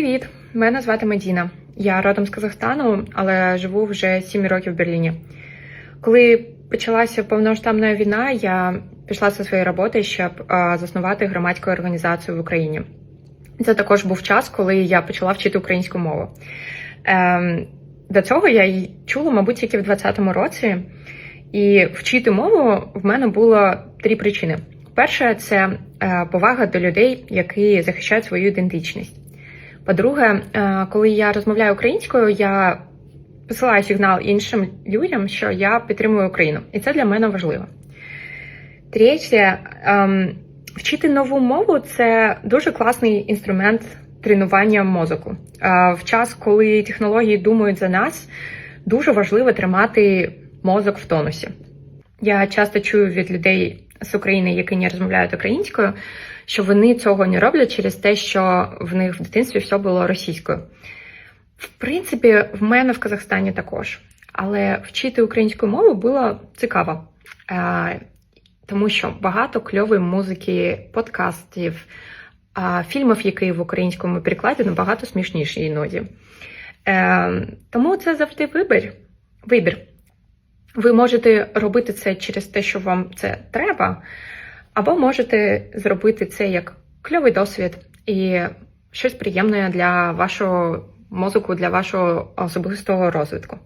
Привіт! Мене звати Медіна. Я родом з Казахстану, але живу вже 7 років в Берліні. Коли почалася повномасштабна війна, я пішла зі своєї роботи, щоб заснувати громадську організацію в Україні. Це також був час, коли я почала вчити українську мову. Ем, до цього я її чула, мабуть, тільки в 2020 році. І вчити мову в мене було три причини. Перше, це е, повага до людей, які захищають свою ідентичність. По-друге, е, коли я розмовляю українською, я посилаю сигнал іншим людям, що я підтримую Україну, і це для мене важливо. Третє, ем, вчити нову мову це дуже класний інструмент тренування мозку. Е, в час, коли технології думають за нас, дуже важливо тримати мозок в тонусі. Я часто чую від людей з України, які не розмовляють українською, що вони цього не роблять через те, що в них в дитинстві все було російською. В принципі, в мене в Казахстані також. Але вчити українську мову було цікаво, Е, тому що багато кльової музики, подкастів, фільмів, які в українському перекладі набагато смішніші іноді. Е, Тому це завжди вибір. вибір. Ви можете робити це через те, що вам це треба, або можете зробити це як кльовий досвід і щось приємне для вашого мозку, для вашого особистого розвитку.